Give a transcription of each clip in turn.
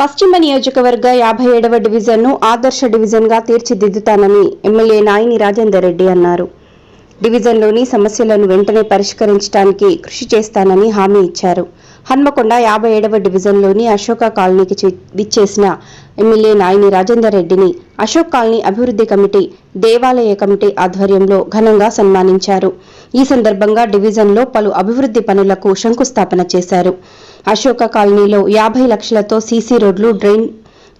పశ్చిమ నియోజకవర్గ యాభై ఏడవ డివిజన్ను ఆదర్శ డివిజన్గా తీర్చిదిద్దుతానని ఎమ్మెల్యే నాయిని రాజేందర్ రెడ్డి అన్నారు. డివిజన్లోని సమస్యలను వెంటనే పరిష్కరించడానికి కృషి చేస్తానని హామీ ఇచ్చారు. హన్మకొండ యాభై ఏడవ డివిజన్లోని అశోక కాలనీకి చి- విచ్చేసిన ఎమ్మెల్యే నాయిని రాజేందర్ రెడ్డిని అశోక్ కాలనీ అభివృద్ధి కమిటీ దేవాలయ కమిటీ ఆధ్వర్యంలో ఘనంగా సన్మానించారు. ఈ సందర్భంగా డివిజన్లో పలు అభివృద్ధి పనులకు శంకుస్థాపన చేశారు. అశోక కాలనీలో యాభై లక్షలతో సీసీ రోడ్లు డ్రైన్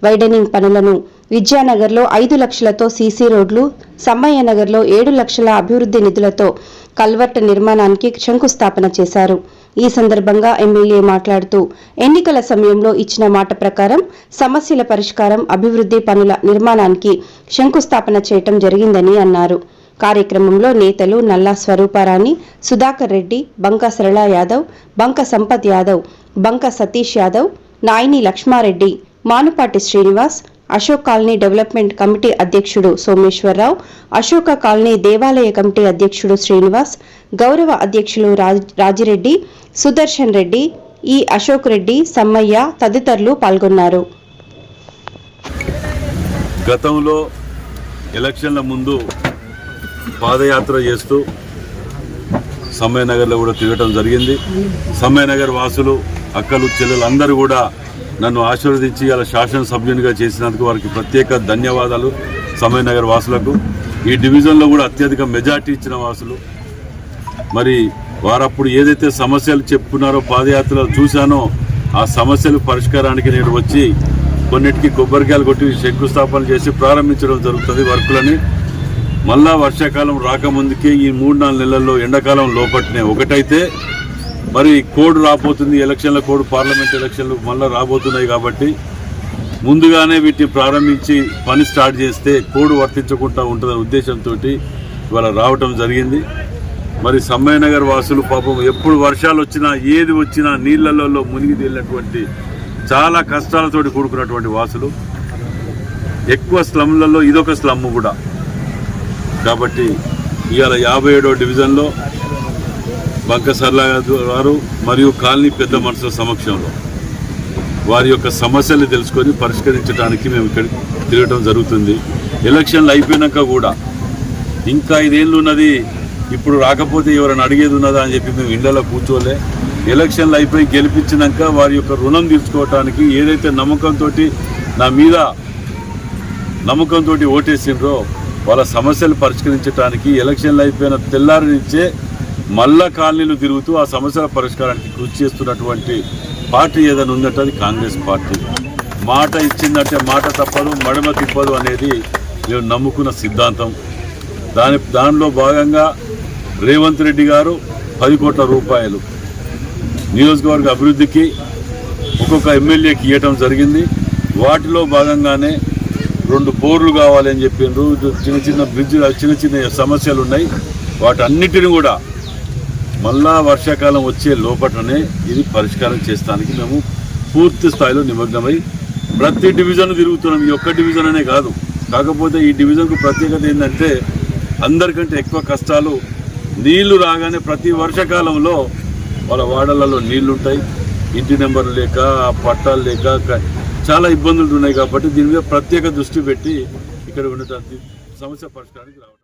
వైడనింగ్ పనులను విద్యానగర్లో ఐదు లక్షలతో సీసీ రోడ్లు సమ్మయ్య నగర్లో ఏడు లక్షల అభివృద్ధి నిధులతో కల్వర్ట్ నిర్మాణానికి శంకుస్థాపన చేశారు. ఈ సందర్భంగా ఎమ్మెల్యే మాట్లాడుతూ ఎన్నికల సమయంలో ఇచ్చిన మాట ప్రకారం సమస్యల పరిష్కారం అభివృద్ధి పనుల నిర్మాణానికి శంకుస్థాపన చేయటం జరిగిందని అన్నారు. కార్యక్రమంలో నేతలు నల్లా స్వరూపారాణి సుధాకర్ రెడ్డి బంక సరళ Yadav Banka Sampath Yadav Banka Satish Yadav Naini Laxmareddy Manupati Srinivas Ashok colony development committee అధ్యక్షుడు సోమేశ్వరరావు అశోక కాలనీ దేవాలయ కమిటీ అధ్యక్షుడు శ్రీనివాస్ గౌరవ అధ్యక్షులు రాజ్- రాజిరెడ్డి సుదర్శన్ రెడ్డి ఈ అశోక్ రెడ్డి సమ్మయ్య తదితరులు పాల్గొన్నారు. గతంలో ఎలక్షన్ల ముందు పాదయాత్ర చేస్తూ సమ్మయ్యనగర్లో కూడా తిరగటం జరిగింది. సమ్మయ్యనగర్ వాసులు అక్కలు చెల్లెలు అందరూ కూడా నన్ను ఆశీర్వదించి అలా శాసనసభ్యునిగా చేసినందుకు వారికి ప్రత్యేక ధన్యవాదాలు సమ్మయ్యనగర్ వాసులకు. ఈ డివిజన్లో కూడా అత్యధిక మెజార్టీ ఇచ్చిన వాసులు. మరి వారప్పుడు ఏదైతే సమస్యలు చెప్పుకున్నారో పాదయాత్రలో చూశానో ఆ సమస్యలు పరిష్కారానికి నేను వచ్చి కొన్నిటికి కొబ్బరికాయలు కొట్టి శంకుస్థాపన చేసి ప్రారంభించడం జరుగుతుంది వర్కులని. మళ్ళా వర్షాకాలం రాకముందుకే ఈ మూడు నాలుగు నెలల్లో ఎండాకాలం లోపట్నే ఒకటైతే మరి కోడ్ రాబోతుంది ఎలక్షన్ల కోడ్ పార్లమెంట్ ఎలక్షన్లు మళ్ళీ రాబోతున్నాయి కాబట్టి ముందుగానే వీటిని ప్రారంభించి పని స్టార్ట్ చేస్తే కోడ్ వర్తించకుండా ఉంటుందనే ఉద్దేశంతో ఇవాళ రావటం జరిగింది. మరి సమ్మయ్యనగర్ వాసులు పాపం ఎప్పుడు వర్షాలు వచ్చినా ఏది వచ్చినా నీళ్ళల్లో మునిగి తేలినటువంటి చాలా కష్టాలతోటి కూడుకున్నటువంటి వాసులు. ఎక్కువ స్లమ్లలో ఇదొక స్లమ్ కూడా. కాబట్టి ఇవాళ యాభై ఏడో డివిజన్లో బంక సర్లా మరియు కాలనీ పెద్ద మనుషుల సమక్షంలో వారి యొక్క సమస్యలు తెలుసుకొని పరిష్కరించడానికి మేము ఇక్కడ తిరగటం జరుగుతుంది. ఎలక్షన్లు అయిపోయినాక కూడా ఇంకా ఐదేళ్ళు ఉన్నది ఇప్పుడు రాకపోతే ఎవరైనా అడిగేది ఉన్నదా అని చెప్పి మేము ఇండలో కూర్చోలే. ఎలక్షన్లు అయిపోయి గెలిపించినాక వారి యొక్క రుణం తీర్చుకోవటానికి ఏదైతే నమ్మకంతో నా మీద నమ్మకంతో ఓటేసిండ్రో వాళ్ళ సమస్యలు పరిష్కరించడానికి ఎలక్షన్లు అయిపోయిన తెల్లారి నుంచే మళ్ళా కాలనీలు తిరుగుతూ ఆ సమస్యల పరిష్కారానికి కృషి చేస్తున్నటువంటి పార్టీ ఏదైనా ఉందంటే అది కాంగ్రెస్ పార్టీ. మాట ఇచ్చిందంటే మాట తప్పదు మడమ తిప్పదు అనేది మేము నమ్ముకున్న సిద్ధాంతం. దాని దానిలో భాగంగా రేవంత్ రెడ్డి గారు పది కోట్ల రూపాయలు నియోజకవర్గ అభివృద్ధికి ఒక్కొక్క ఎమ్మెల్యేకి ఇవ్వటం జరిగింది. వాటిలో భాగంగానే రెండు బోర్లు కావాలని చెప్పిండ్రు చిన్న చిన్న బ్రిడ్జ్ చిన్న చిన్న సమస్యలు ఉన్నాయి. వాటన్నిటిని కూడా మళ్ళా వర్షాకాలం వచ్చే లోపటనే ఇది పరిష్కారం చేస్తానికి మేము పూర్తి స్థాయిలో నిమగ్నమై ప్రతి డివిజన్ తిరుగుతున్నాం. ఈ ఒక్క డివిజన్ అనే కాదు. కాకపోతే ఈ డివిజన్కు ప్రత్యేకత ఏంటంటే అందరికంటే ఎక్కువ కష్టాలు నీళ్ళు రాగానే ప్రతి వర్షాకాలంలో వాళ్ళ వాడలలో నీళ్ళుంటాయి. ఇంటి నెంబర్లు లేక పట్టాలు లేక చాలా ఇబ్బందులు ఉన్నాయి కాబట్టి దీని మీద ప్రత్యేక దృష్టి పెట్టి ఇక్కడ ఉండటానికి సమస్య పరిష్కారానికి రావడం